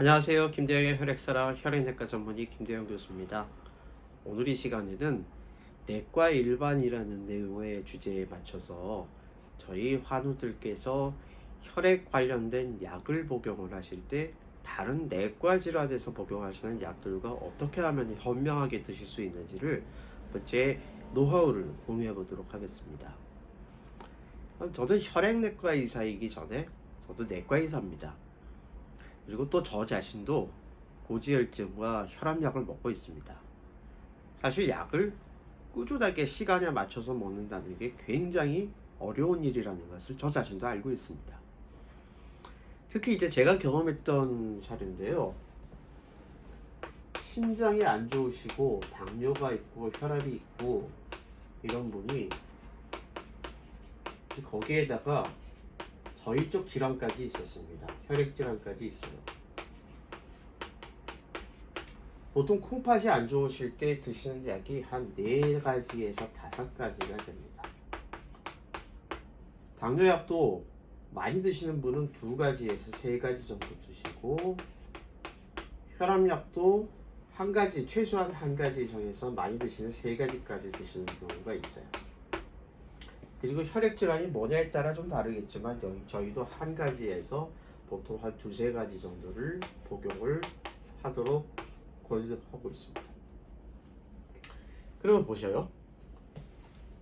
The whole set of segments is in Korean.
안녕하세요. 김대영의 혈액사랑 혈액내과 전문의 김대영 교수입니다. 오늘 이 시간에는 내과 일반이라는 내용의 주제에 맞춰서 저희 환우들께서 혈액 관련된 약을 복용을 하실 때 다른 내과 질환에서 복용하시는 약들과 어떻게 하면 현명하게 드실 수 있는지를 제 노하우를 공유해 보도록 하겠습니다. 저도 혈액내과 의사이기 전에 저도 내과 의사입니다. 그리고 또 저 자신도 고지혈증과 혈압약을 먹고 있습니다. 사실 약을 꾸준하게 시간에 맞춰서 먹는다는 게 굉장히 어려운 일이라는 것을 저 자신도 알고 있습니다. 특히 이제 제가 경험했던 사례인데요. 심장이 안 좋으시고 당뇨가 있고 혈압이 있고 이런 분이 거기에다가 저희 쪽 질환까지 있었습니다. 혈액 질환까지 있어요. 보통 콩팥이 안 좋으실 때 드시는 약이 한 4가지에서 5가지가 됩니다. 당뇨약도 많이 드시는 분은 2가지에서 3가지 정도 드시고 혈압약도 한 가지, 최소한 한 가지 이상에서 많이 드시는 3가지까지 드시는 경우가 있어요. 그리고 혈액 질환이 뭐냐에 따라 좀 다르겠지만 저희도 한 가지에서 보통 한 두세 가지 정도를 복용을 하도록 권유하고 있습니다. 그러면 보셔요.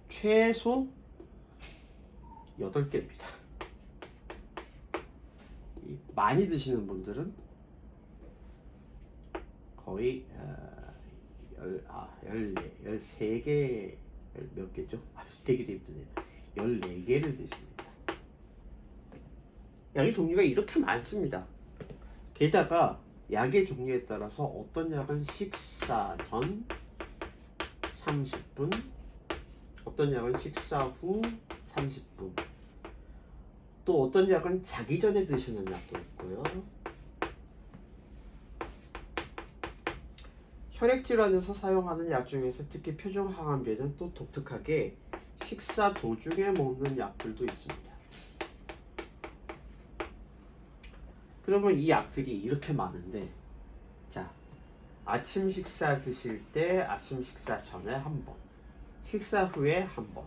최소 8개입니다. 많이 드시는 분들은 거의 어, 열, 아, 14, 13개 몇 개죠? 아, 3개도 힘드네요. 14개를 드십니다. 약의 종류가 이렇게 많습니다. 게다가 약의 종류에 따라서 어떤 약은 식사 전 30분, 어떤 약은 식사 후 30분, 또 어떤 약은 자기 전에 드시는 약도 있고요. 혈액 질환에서 사용하는 약 중에서 특히 표정 항암제는 또 독특하게 식사 도중에 먹는 약들도 있습니다. 그러면 이 약들이 이렇게 많은데, 자, 아침 식사 드실 때 아침 식사 전에 한 번, 식사 후에 한 번,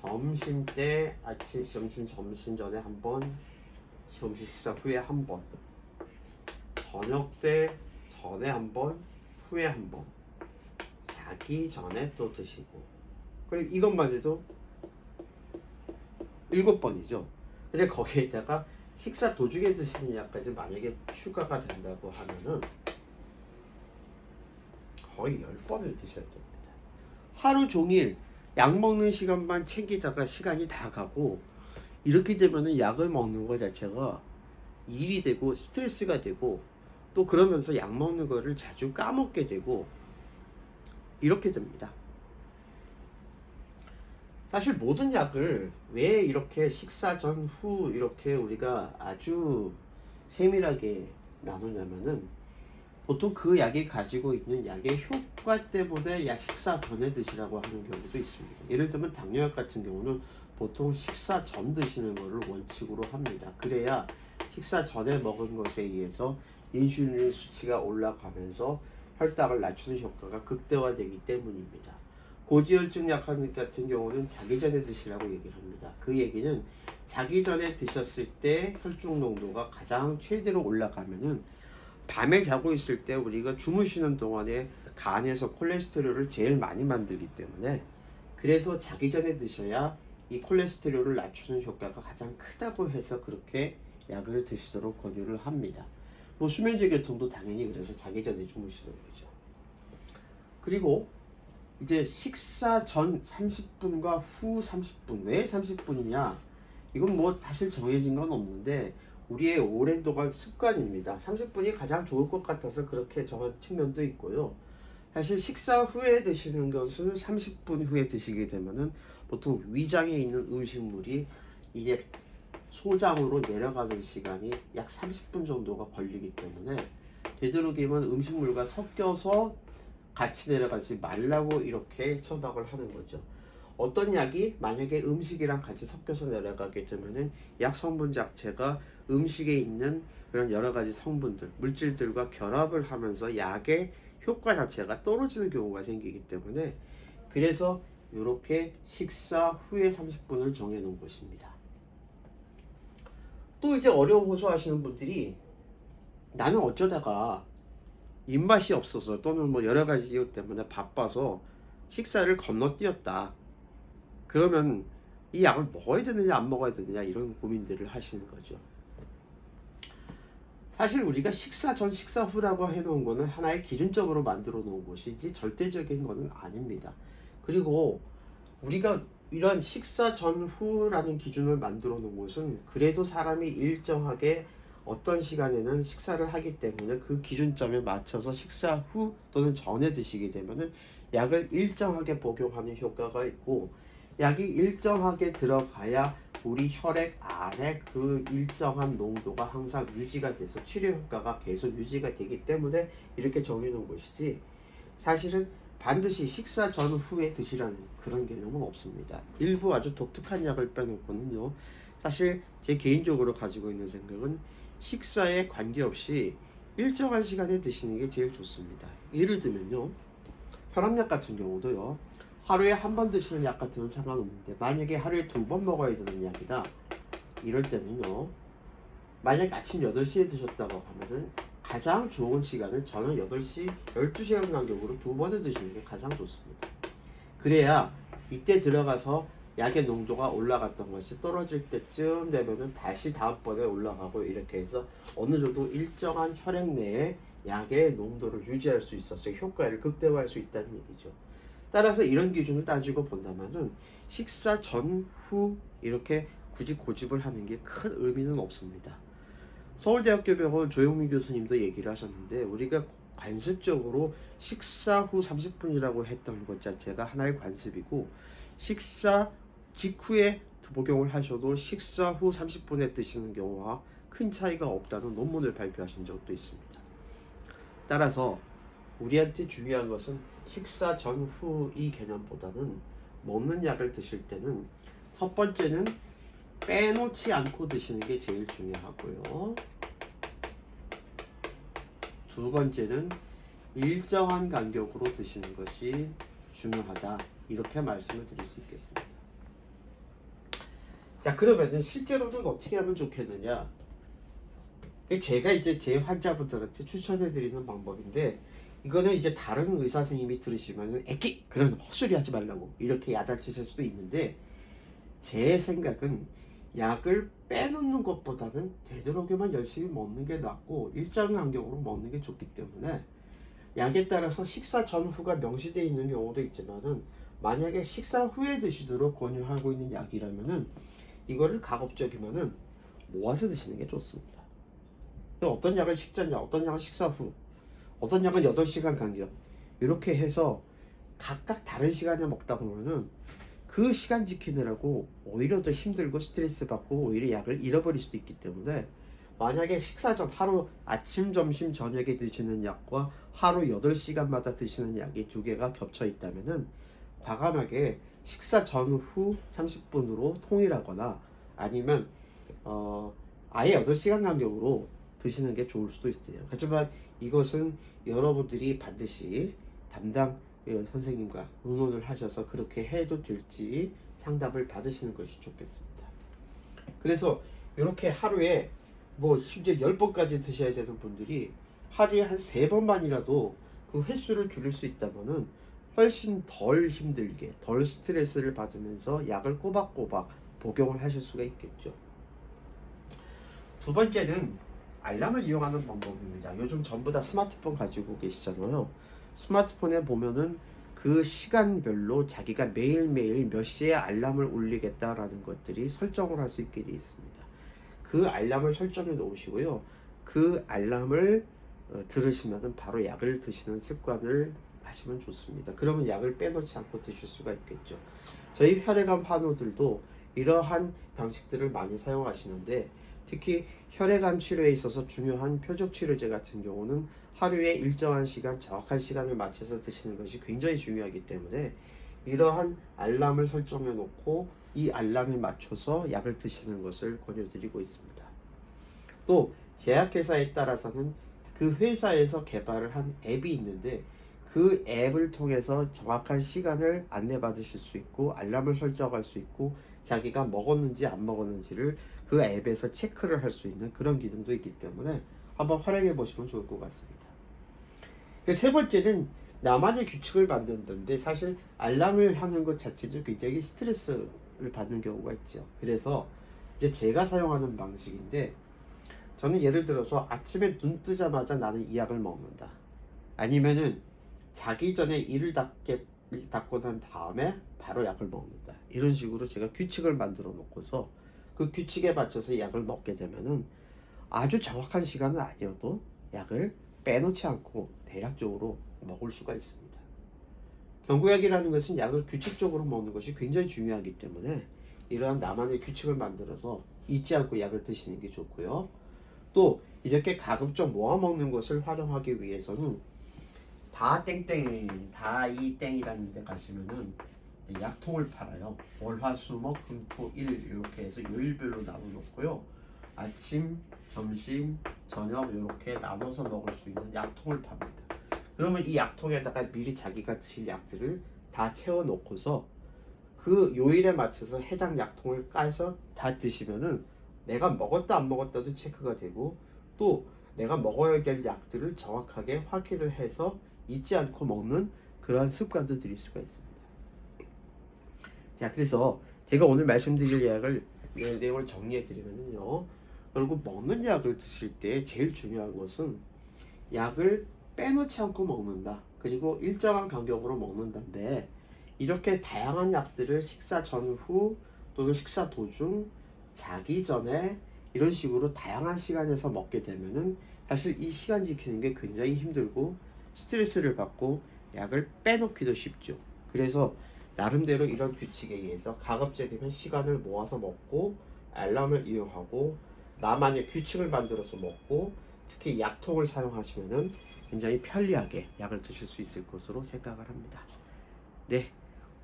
점심 때 아침, 점심, 점심 전에 한 번, 점심 식사 후에 한 번, 저녁 때 전에 한 번, 후에 한 번, 자기 전에 또 드시고, 그리고 이것만 해도 일곱 번이죠. 근데 거기에다가 식사 도중에 드시는 약까지 만약에 추가가 된다고 하면은 거의 열 번을 드셔야 됩니다. 하루 종일 약 먹는 시간만 챙기다가 시간이 다 가고 이렇게 되면은 약을 먹는 것 자체가 일이 되고 스트레스가 되고 또 그러면서 약 먹는 거를 자주 까먹게 되고 이렇게 됩니다. 사실 모든 약을 왜 이렇게 식사 전후 이렇게 우리가 아주 세밀하게 나누냐면은 보통 그 약이 가지고 있는 약의 효과 때문에 약 식사 전에 드시라고 하는 경우도 있습니다. 예를 들면 당뇨약 같은 경우는 보통 식사 전 드시는 것을 원칙으로 합니다. 그래야 식사 전에 먹은 것에 의해서 인슐린 수치가 올라가면서 혈당을 낮추는 효과가 극대화되기 때문입니다. 고지혈증 약 같은 경우는 자기 전에 드시라고 얘기를 합니다. 그 얘기는 자기 전에 드셨을 때 혈중 농도가 가장 최대로 올라가면은 밤에 자고 있을 때 우리가 주무시는 동안에 간에서 콜레스테롤을 제일 많이 만들기 때문에 그래서 자기 전에 드셔야 이 콜레스테롤을 낮추는 효과가 가장 크다고 해서 그렇게 약을 드시도록 권유를 합니다. 뭐 수면제 계통도 당연히 그래서 자기 전에 주무시는 거죠. 그리고 이제 식사 전 30분과 후 30분. 왜 30분이냐? 이건 뭐 사실 정해진 건 없는데 우리의 오랜 동안 습관입니다. 30분이 가장 좋을 것 같아서 그렇게 정한 측면도 있고요. 사실 식사 후에 드시는 것은 30분 후에 드시게 되면은 보통 위장에 있는 음식물이 이제 소장으로 내려가는 시간이 약 30분 정도가 걸리기 때문에 되도록이면 음식물과 섞여서 같이 내려가지 말라고 이렇게 처방을 하는 거죠. 어떤 약이 만약에 음식이랑 같이 섞여서 내려가게 되면은 약 성분 자체가 음식에 있는 그런 여러 가지 성분들, 물질들과 결합을 하면서 약의 효과 자체가 떨어지는 경우가 생기기 때문에 그래서 이렇게 식사 후에 30분을 정해 놓은 것입니다. 또 이제 어려움 호소 하시는 분들이 나는 어쩌다가 입맛이 없어서 또는 뭐 여러 가지 이유 때문에 바빠서 식사를 건너뛰었다. 그러면 이 약을 먹어야 되느냐 안 먹어야 되느냐 이런 고민들을 하시는 거죠. 사실 우리가 식사 전 식사 후라고 해놓은 거는 하나의 기준점으로 만들어 놓은 것이지 절대적인 거는 아닙니다. 그리고 우리가 이런 식사 전후라는 기준을 만들어 놓은 것은 그래도 사람이 일정하게 어떤 시간에는 식사를 하기 때문에 그 기준점에 맞춰서 식사 후 또는 전에 드시게 되면은 약을 일정하게 복용하는 효과가 있고 약이 일정하게 들어가야 우리 혈액 안에 그 일정한 농도가 항상 유지가 돼서 치료 효과가 계속 유지가 되기 때문에 이렇게 정해놓은 것이지 사실은 반드시 식사 전 후에 드시라는 그런 개념은 없습니다. 일부 아주 독특한 약을 빼놓고는요. 사실 제 개인적으로 가지고 있는 생각은 식사에 관계없이 일정한 시간에 드시는 게 제일 좋습니다. 예를 들면요. 혈압약 같은 경우도요. 하루에 한 번 드시는 약 같으면 상관없는데 만약에 하루에 두 번 먹어야 되는 약이다. 이럴 때는요. 만약 아침 8시에 드셨다고 하면은 가장 좋은 시간은 저녁 8시, 12시간 간격으로 두 번을 드시는 게 가장 좋습니다. 그래야 이때 들어가서 약의 농도가 올라갔던 것이 떨어질 때쯤 되면은 다시 다음번에 올라가고 이렇게 해서 어느 정도 일정한 혈액 내에 약의 농도를 유지할 수 있어서 효과를 극대화할 수 있다는 얘기죠. 따라서 이런 기준을 따지고 본다면은 식사 전후 이렇게 굳이 고집을 하는 게 큰 의미는 없습니다. 서울대학교 병원 조영민 교수님도 얘기를 하셨는데 우리가 관습적으로 식사 후 30분이라고 했던 것 자체가 하나의 관습이고 식사 직후에 복용을 하셔도 식사 후 30분에 드시는 경우와 큰 차이가 없다는 논문을 발표하신 적도 있습니다. 따라서 우리한테 중요한 것은 식사 전후 이 개념보다는 먹는 약을 드실 때는 첫 번째는 빼놓지 않고 드시는 게 제일 중요하고요. 두 번째는 일정한 간격으로 드시는 것이 중요하다. 이렇게 말씀을 드릴 수 있겠습니다. 자, 그러면은 실제로는 어떻게 하면 좋겠느냐? 제가 이제 제 환자분들한테 추천해 드리는 방법인데 이거는 이제 다른 의사 선생님이 들으시면은 애기 그런 헛소리 하지 말라고 이렇게 야단치실 수도 있는데 제 생각은 약을 빼놓는 것보다는 되도록이면 열심히 먹는 게 낫고 일정 간격으로 먹는 게 좋기 때문에 약에 따라서 식사 전후가 명시되어 있는 경우도 있지만은 만약에 식사 후에 드시도록 권유하고 있는 약이라면은 이거를 가급적이면은 모아서 드시는 게 좋습니다. 어떤 약은 식전 약, 어떤 약은 식사 후, 어떤 약은 8시간 간격 이렇게 해서 각각 다른 시간에 먹다 보면은 그 시간 지키느라고 오히려 더 힘들고 스트레스 받고 오히려 약을 잃어버릴 수도 있기 때문에 만약에 식사 전 하루 아침, 점심, 저녁에 드시는 약과 하루 8시간마다 드시는 약이 두 개가 겹쳐 있다면은 과감하게 식사 전후 30분으로 통일하거나 아니면 어 아예 8시간 간격으로 드시는 게 좋을 수도 있어요. 하지만 이것은 여러분들이 반드시 담당 예, 선생님과 의논을 하셔서 그렇게 해도 될지 상담을 받으시는 것이 좋겠습니다. 그래서 이렇게 하루에 뭐 심지어 10번까지 드셔야 되는 분들이 하루에 한 3번만이라도 그 횟수를 줄일 수 있다면은 훨씬 덜 힘들게 덜 스트레스를 받으면서 약을 꼬박꼬박 복용을 하실 수가 있겠죠. 두 번째는 알람을 이용하는 방법입니다. 요즘 전부 다 스마트폰 가지고 계시잖아요. 스마트폰에 보면은 그 시간별로 자기가 매일매일 몇 시에 알람을 울리겠다라는 것들이 설정을 할 수 있게 되어 있습니다. 그 알람을 설정해 놓으시고요. 그 알람을 어, 들으시면 바로 약을 드시는 습관을 하시면 좋습니다. 그러면 약을 빼놓지 않고 드실 수가 있겠죠. 저희 혈액암 환우들도 이러한 방식들을 많이 사용하시는데 특히 혈액암 치료에 있어서 중요한 표적 치료제 같은 경우는 하루에 일정한 시간, 정확한 시간을 맞춰서 드시는 것이 굉장히 중요하기 때문에 이러한 알람을 설정해 놓고 이 알람에 맞춰서 약을 드시는 것을 권유드리고 있습니다. 또 제약회사에 따라서는 그 회사에서 개발을 한 앱이 있는데 그 앱을 통해서 정확한 시간을 안내받으실 수 있고 알람을 설정할 수 있고 자기가 먹었는지 안 먹었는지를 그 앱에서 체크를 할 수 있는 그런 기능도 있기 때문에 한번 활용해 보시면 좋을 것 같습니다. 그세 번째는 나만의 규칙을 만든다는데 사실 알람을 하는 것 자체도 굉장히 스트레스를 받는 경우가 있죠. 그래서 이제 제가 사용하는 방식인데 저는 예를 들어서 아침에 눈 뜨자마자 나는 이 약을 먹는다. 아니면은 자기 전에 이를 닦게 닦고 난 다음에 바로 약을 먹는다. 이런 식으로 제가 규칙을 만들어 놓고서 그 규칙에 맞춰서 약을 먹게 되면은 아주 정확한 시간은 아니어도 약을 빼놓지 않고 대략적으로 먹을 수가 있습니다. 경구약이라는 것은 약을 규칙적으로 먹는 것이 굉장히 중요하기 때문에 이러한 나만의 규칙을 만들어서 잊지 않고 약을 드시는 게 좋고요. 또 이렇게 가급적 모아 먹는 것을 활용하기 위해서는 다 땡땡 다이 땡이라는 데 가시면은 약통을 팔아요. 월화수목 금토일 이렇게 해서 요일별로 나눠 놓고요. 아침, 점심, 저녁 이렇게 나눠서 먹을 수 있는 약통을 팝니다. 그러면 이 약통에다가 미리 자기가 드실 약들을 다 채워 놓고서 그 요일에 맞춰서 해당 약통을 까서 다 드시면은 내가 먹었다 안 먹었다도 체크가 되고 또 내가 먹어야 될 약들을 정확하게 확인을 해서 잊지 않고 먹는 그러한 습관도 들일 수가 있습니다. 자, 그래서 제가 오늘 말씀드릴 약을 내- 내용을 정리해 드리면요. 결국 먹는 약을 드실 때 제일 중요한 것은 약을 빼놓지 않고 먹는다. 그리고 일정한 간격으로 먹는다인데 이렇게 다양한 약들을 식사 전후 또는 식사 도중 자기 전에 이런 식으로 다양한 시간에서 먹게 되면은 사실 이 시간 지키는 게 굉장히 힘들고 스트레스를 받고 약을 빼놓기도 쉽죠. 그래서 나름대로 이런 규칙에 의해서 가급적이면 시간을 모아서 먹고 알람을 이용하고 나만의 규칙을 만들어서 먹고 특히 약통을 사용하시면은 굉장히 편리하게 약을 드실 수 있을 것으로 생각을 합니다. 네,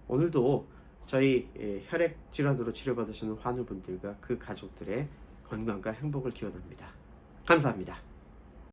오늘도 저희 예, 혈액 질환으로 치료받으시는 환우분들과 그 가족들의 건강과 행복을 기원합니다. 감사합니다.